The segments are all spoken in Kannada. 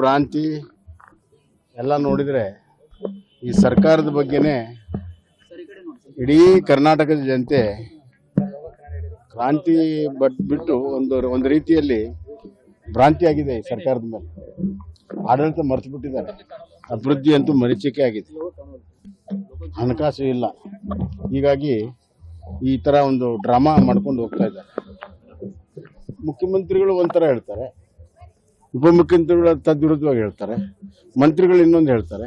ಭ್ರಾಂತಿ ಎಲ್ಲ ನೋಡಿದರೆ ಈ ಸರ್ಕಾರದ ಬಗ್ಗೆನೇ ಇಡೀ ಕರ್ನಾಟಕದ ಜನತೆ ಕ್ರಾಂತಿ ಬಟ್ ಬಿಟ್ಟು ಒಂದು ಒಂದು ರೀತಿಯಲ್ಲಿ ಭ್ರಾಂತಿ ಆಗಿದೆ ಈ ಸರ್ಕಾರದ ಮೇಲೆ. ಆಡಳಿತ ಮರೆತು ಬಿಟ್ಟಿದ್ದಾರೆ. ಅಭಿವೃದ್ಧಿ ಅಂತೂ ಮರೀಚಿಕೆ ಆಗಿದೆ. ಹಣಕಾಸು ಇಲ್ಲ. ಹೀಗಾಗಿ ಈ ಥರ ಒಂದು ಡ್ರಾಮಾ ಮಾಡ್ಕೊಂಡು ಹೋಗ್ತಾ ಇದ್ದಾರೆ. ಮುಖ್ಯಮಂತ್ರಿಗಳು ಒಂಥರ ಹೇಳ್ತಾರೆ. ಉಪಮುಖ್ಯಮಂತ್ರಿಗಳು ತದ್ವಿರುದ್ಧವಾಗಿ ಹೇಳ್ತಾರೆ. ಮಂತ್ರಿಗಳು ಇನ್ನೊಂದು ಹೇಳ್ತಾರೆ.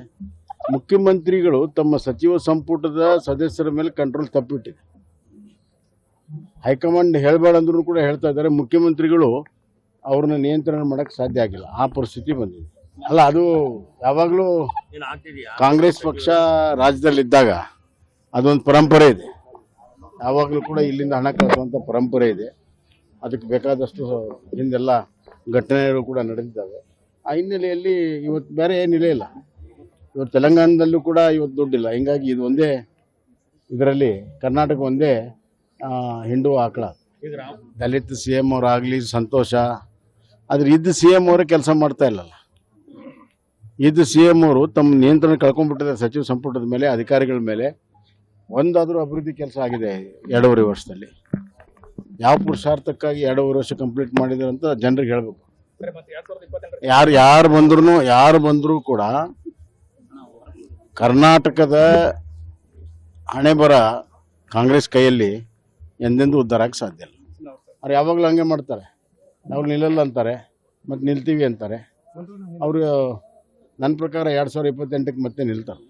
ಮುಖ್ಯಮಂತ್ರಿಗಳು ತಮ್ಮ ಸಚಿವ ಸಂಪುಟದ ಸದಸ್ಯರ ಮೇಲೆ ಕಂಟ್ರೋಲ್ ತಪ್ಪಿಬಿಟ್ಟಿದೆ ಹೈಕಮಾಂಡ್ ಹೇಳಬೇಡ ಅಂದ್ರೂ ಕೂಡ ಹೇಳ್ತಾ ಇದ್ದಾರೆ. ಮುಖ್ಯಮಂತ್ರಿಗಳು ಅವ್ರನ್ನ ನಿಯಂತ್ರಣ ಮಾಡೋಕೆ ಸಾಧ್ಯ ಆಗಿಲ್ಲ. ಆ ಪರಿಸ್ಥಿತಿ ಬಂದಿದೆ. ಅಲ್ಲ ಅದು ಯಾವಾಗಲೂ ಕಾಂಗ್ರೆಸ್ ಪಕ್ಷ ರಾಜ್ಯದಲ್ಲಿದ್ದಾಗ ಅದೊಂದು ಪರಂಪರೆ ಇದೆ. ಯಾವಾಗಲೂ ಕೂಡ ಇಲ್ಲಿಂದ ಹಣ ಕಳಿಸುವಂಥ ಪರಂಪರೆ ಇದೆ. ಅದಕ್ಕೆ ಬೇಕಾದಷ್ಟು ಹಿಂದೆಲ್ಲ ಘಟನೆಗಳು ಕೂಡ ನಡೆದಿದ್ದಾವೆ. ಆ ಹಿನ್ನೆಲೆಯಲ್ಲಿ ಇವತ್ತು ಬೇರೆ ಏನಿಲ್ಲ ಇಲ್ಲ ಇವತ್ತು ತೆಲಂಗಾಣದಲ್ಲೂ ಕೂಡ ಇವತ್ತು ದುಡ್ಡಿಲ್ಲ. ಹಿಂಗಾಗಿ ಇದು ಒಂದೇ ಇದರಲ್ಲಿ ಕರ್ನಾಟಕ ಒಂದೇ ಹಿಂಡು ಆಕಳ. ದಲಿತ ಸಿ ಎಂ ಅವರಾಗಲಿ ಸಂತೋಷ. ಆದರೆ ಇದ್ದ ಸಿ ಎಂ ಅವರೇ ಕೆಲಸ ಮಾಡ್ತಾ ಇಲ್ಲಲ್ಲ. ಇದ್ದ ಸಿ ಎಂ ಅವರು ತಮ್ಮ ನಿಯಂತ್ರಣ ಕಳ್ಕೊಂಡ್ಬಿಟ್ಟಿದೆ ಸಚಿವ ಸಂಪುಟದ ಮೇಲೆ, ಅಧಿಕಾರಿಗಳ ಮೇಲೆ. ಒಂದಾದರೂ ಅಭಿವೃದ್ಧಿ ಕೆಲಸ ಆಗಿದೆ ಎರಡೂವರೆ ವರ್ಷದಲ್ಲಿ. ಯಾವ ಪುರುಷಾರ್ಥಕ್ಕಾಗಿ ಎರಡು ವರ್ಷ ಕಂಪ್ಲೀಟ್ ಮಾಡಿದ್ರು ಅಂತ ಜನರಿಗೆ ಹೇಳಬೇಕು. ಯಾರು ಯಾರು ಬಂದ್ರು ಯಾರು ಬಂದರೂ ಕೂಡ ಕರ್ನಾಟಕದ ಹಣೆ ಬರ ಕಾಂಗ್ರೆಸ್ ಕೈಯಲ್ಲಿ ಎಂದೆಂದೂ ಉದ್ಧಾರ ಆಗಕ್ಕೆ ಸಾಧ್ಯ ಇಲ್ಲ. ಅವ್ರು ಯಾವಾಗಲೂ ಹಂಗೆ ಮಾಡ್ತಾರೆ. ಅವ್ರು ನಿಲ್ಲಲ್ಲ ಅಂತಾರೆ ಮತ್ತು ನಿಲ್ತೀವಿ ಅಂತಾರೆ. ಅವರು ನನ್ನ ಪ್ರಕಾರ ಎರಡು ಸಾವಿರದ ಇಪ್ಪತ್ತೆಂಟಕ್ಕೆ ಮತ್ತೆ ನಿಲ್ತಾರೆ.